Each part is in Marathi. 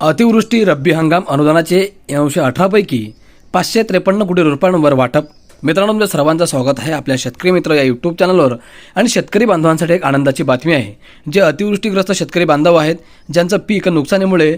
अतिवृष्टी रब्बी हंगाम अनुदानाचे एकशे अठरापैकी पाचशे त्रेपन्न कोटी रुपयांवर वाटप. मित्रांनो तुमचं सर्वांचं स्वागत आहे आपल्या शेतकरी मित्र या यूट्यूब चॅनलवर आणि शेतकरी बांधवांसाठी एक आनंदाची बातमी आहे जे अतिवृष्टीग्रस्त शेतकरी बांधव आहेत ज्यांचं पीक नुकसानीमुळे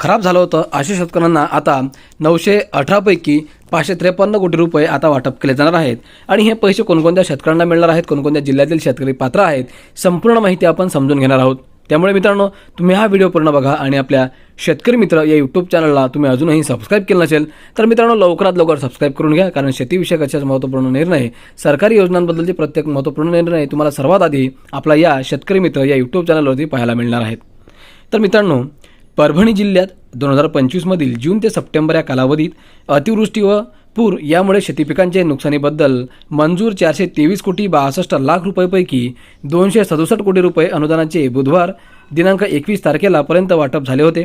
खराब झालं होतं अशा शेतकऱ्यांना आता नऊशे अठरापैकी पाचशे त्रेपन्न कोटी रुपये आता वाटप केले जाणार आहेत. आणि हे पैसे कोणकोणत्या शेतकऱ्यांना मिळणार आहेत कोणकोणत्या जिल्ह्यातील शेतकरी पात्र आहेत संपूर्ण माहिती आपण समजून घेणार आहोत. त्यामुळे मित्रांनो तुम्ही हा व्हिडिओ पूर्ण बघा आणि आपल्या शेतकरी मित्र या यूट्यूब चॅनलला तुम्ही अजूनही सबस्क्राईब केलं नसेल तर मित्रांनो लवकरात लवकर सबस्क्राईब करून घ्या कारण शेतीविषयक अशाच महत्त्वपूर्ण निर्णय सरकारी योजनांबद्दलचे प्रत्येक महत्त्वपूर्ण निर्णय तुम्हाला सर्वात आधी आपला या शेतकरी मित्र या यूट्यूब चॅनलवरती पाहायला मिळणार आहेत. तर मित्रांनो परभणी जिल्ह्यात दोन हजार पंचवीसमधील जून ते सप्टेंबर या कालावधीत अतिवृष्टी व पूर यामुळे शेतीपिकांचे नुकसानीबद्दल मंजूर चारशे तेवीस कोटी बासष्ट लाख रुपयेपैकी दोनशे सदुसष्ट कोटी रुपये अनुदानाचे बुधवार दिनांक एकवीस तारखेलापर्यंत वाटप झाले होते.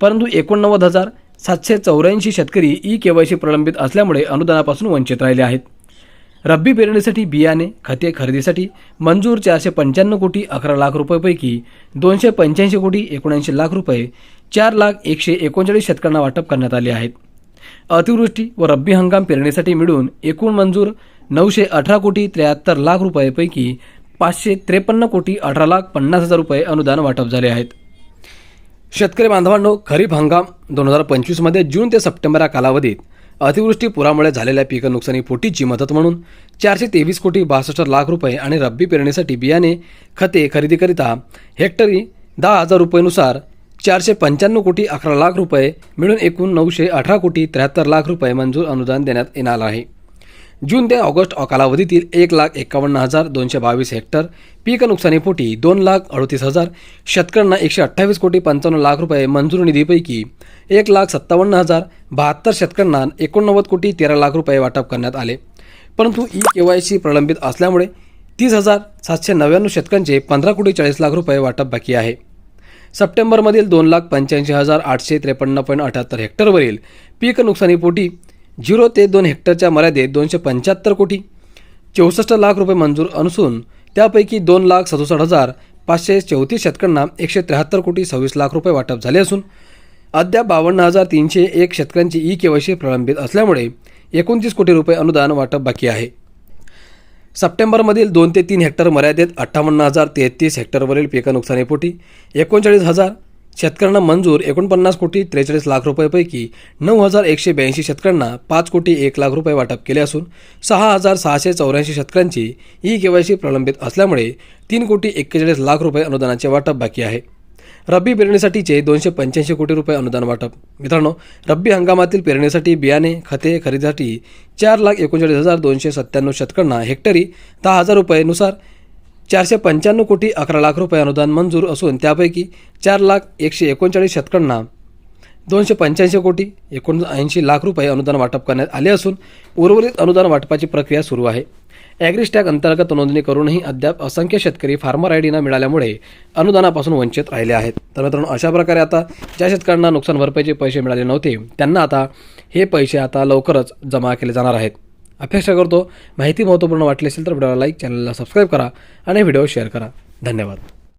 परंतु एकोणनव्वद हजार सातशे चौऱ्याऐंशी शेतकरी ई केवायसी प्रलंबित असल्यामुळे अनुदानापासून वंचित राहिले आहेत. रब्बी पेरणीसाठी बियाणे खते खरेदीसाठी मंजूर चारशे पंच्याण्णव कोटी अकरा लाख रुपयेपैकी दोनशे पंच्याऐंशी कोटी एकोणऐंशी लाख रुपये चार लाख एकशे एकोणचाळीस शेतकऱ्यांना वाटप करण्यात आले आहेत. अतिवृष्टी व रब्बी हंगाम पेरणीसाठी मिळून एकूण मंजूर नऊशे अठरा कोटी त्र्याहत्तर लाख रुपयेपैकी पाचशे त्रेपन्न कोटी अठरा लाख पन्नास हजार रुपये अनुदान वाटप झाले आहेत. शेतकरी बांधवांनो खरीप हंगाम दोन हजार पंचवीसमध्ये जून ते सप्टेंबर या कालावधीत अतिवृष्टी पुरामुळे झालेल्या पीक नुकसानीपोटीची मदत म्हणून चारशे तेवीस कोटी बासष्ट लाख रुपये आणि रब्बी पेरणीसाठी बियाणे खते खरेदीकरिता हेक्टरी दहा हजार रुपयेनुसार चारशे पंच्याण्णव कोटी अकरा लाख रुपये मिळून एकूण नऊशे अठरा कोटी त्र्याहत्तर लाख रुपये मंजूर अनुदान देण्यात येणार आहे. जून ते ऑगस्ट कालावधीतील एक लाख एकावन्न हजार दोनशे बावीस हेक्टर पीक नुकसानीपोटी दोन लाख अडतीस हजार शेतकऱ्यांना एकशे अठ्ठावीस कोटी पंचावन्न लाख रुपये मंजूर निधीपैकी एक लाख सत्तावन्न हजार बहात्तर शेतकऱ्यांना एकोणनव्वद कोटी तेरा लाख रुपये वाटप करण्यात आले. परंतु ई के वाय सी प्रलंबित असल्यामुळे तीस हजार सातशे नव्याण्णव शेतकऱ्यांचे पंधरा कोटी चाळीस लाख रुपये वाटप बाकी आहे. सप्टेंबरमधील दोन लाख पंच्याऐंशी हजार आठशे त्रेपन्न पॉईंट अठ्याहत्तर हेक्टरवरील पीक नुकसानीपोटी झिरो ते दोन हेक्टरच्या मर्यादेत दोनशे पंच्याहत्तर कोटी चौसष्ट लाख रुपये मंजूर असून त्यापैकी दोन लाख सदुसष्ट हजार पाचशे चौतीस शेतकऱ्यांना एकशे त्र्याहत्तर कोटी सव्वीस लाख रुपये वाटप झाले असून अद्याप बावन्न हजार तीनशे एक शेतकऱ्यांची ई केवायसी प्रलंबित असल्यामुळे एकोणतीस कोटी रुपये अनुदान वाटप बाकी आहे. सप्टेंबरमधील दोन ते तीन हेक्टर मर्यादेत अठ्ठावन्न हजार तेहतीस हेक्टरवरील पिकं नुकसानीपोटी एकोणचाळीस हजार शेतकऱ्यांना मंजूर एकोणपन्नास कोटी त्रेचाळीस लाख रुपयेपैकी नऊ हजार एकशे ब्याऐंशी शेतकऱ्यांना पाच कोटी एक लाख रुपये वाटप केले असून सहा हजार सहाशे चौऱ्याऐंशी शेतकऱ्यांची ई केवायसी प्रलंबित असल्यामुळे तीन कोटी एक्केचाळीस लाख रुपये अनुदानाचे वाटप बाकी आहे. रब्बी पेरणीसाठीचे दोनशे पंच्याऐंशी कोटी रुपये अनुदान वाटप. मित्रांनो रब्बी हंगामातील पेरणीसाठी बियाणे खते खरेदीसाठी चार लाख एकोणचाळीस हजार दोनशे सत्त्याण्णव शेतकऱ्यांना हेक्टरी दहा हजार रुपयेनुसार चारशे पंच्याण्णव कोटी अकरा लाख रुपये अनुदान मंजूर असून त्यापैकी चार लाख एकशे एकोणचाळीस शेतकऱ्यांना दोनशे पंच्याऐंशी कोटी एकोणऐंशी लाख रुपये अनुदान वाटप करण्यात आले असून उर्वरित अनुदान वाटपाची प्रक्रिया सुरू आहे. ॲग्रिस्टॅग अंतर्गत नोंदणी करूनही अद्याप असंख्य शेतकरी फार्मर आय डी मिळाल्यामुळे अनुदानापासून वंचित राहिले आहेत. तर मित्रांनो अशा प्रकारे आता ज्या शेतकऱ्यांना नुकसान भरपाईचे पैसे मिळाले नव्हते त्यांना आता हे पैसे आता लवकरच जमा केले जाणार आहेत. अपेक्षा करतो माहिती महत्त्वपूर्ण वाटली असेल तर व्हिडिओला लाईक चॅनलला सबस्क्राईब करा आणि व्हिडिओ शेअर करा. धन्यवाद.